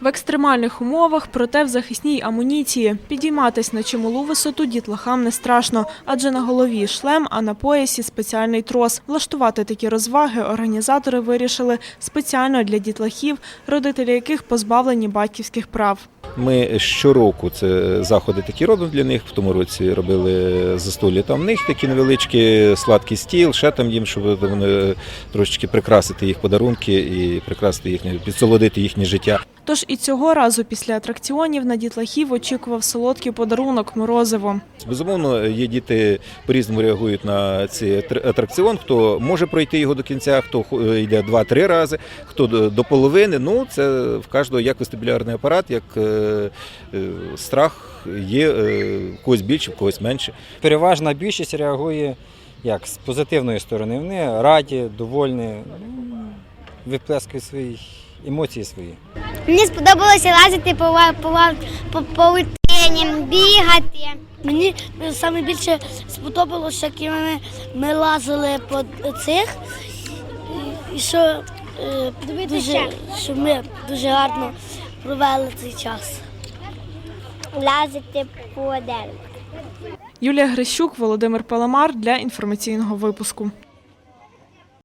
В екстремальних умовах, проте в захисній амуніції. Підійматись на чималу висоту дітлахам не страшно, адже на голові шлем, а на поясі спеціальний трос. Влаштувати такі розваги організатори вирішили спеціально для дітлахів, родителі яких позбавлені батьківських прав. Ми щороку це заходи такі робимо для них. В тому році робили застолі там в них такі невеличкі, сладкий стіл, ще там їм, щоб вони трошечки прикрасити їх подарунки і прикрасити їхнє, підсолодити їхнє життя. Тож і цього разу після атракціонів на дітлахів очікував солодкий подарунок морозиво. Безумовно, є діти по-різному реагують на цей атракціон. Хто може пройти його до кінця, хто йде два-три рази, хто до до половини. Ну це в кожного як вестибулярний апарат, як е, е, страх є е, в когось більше, в когось менше. Переважна більшість реагує як з позитивної сторони. Вони раді, довольні, виплескують свої емоції свої. Мені сподобалося лазити по, по, по паутині, бігати. Мені саме більше сподобалося, як ми, ми лазили по цих, і що, е, дуже, що ми дуже гарно провели цей час. Лазити по дереву. Юлія Грищук, Володимир Паламар для інформаційного випуску.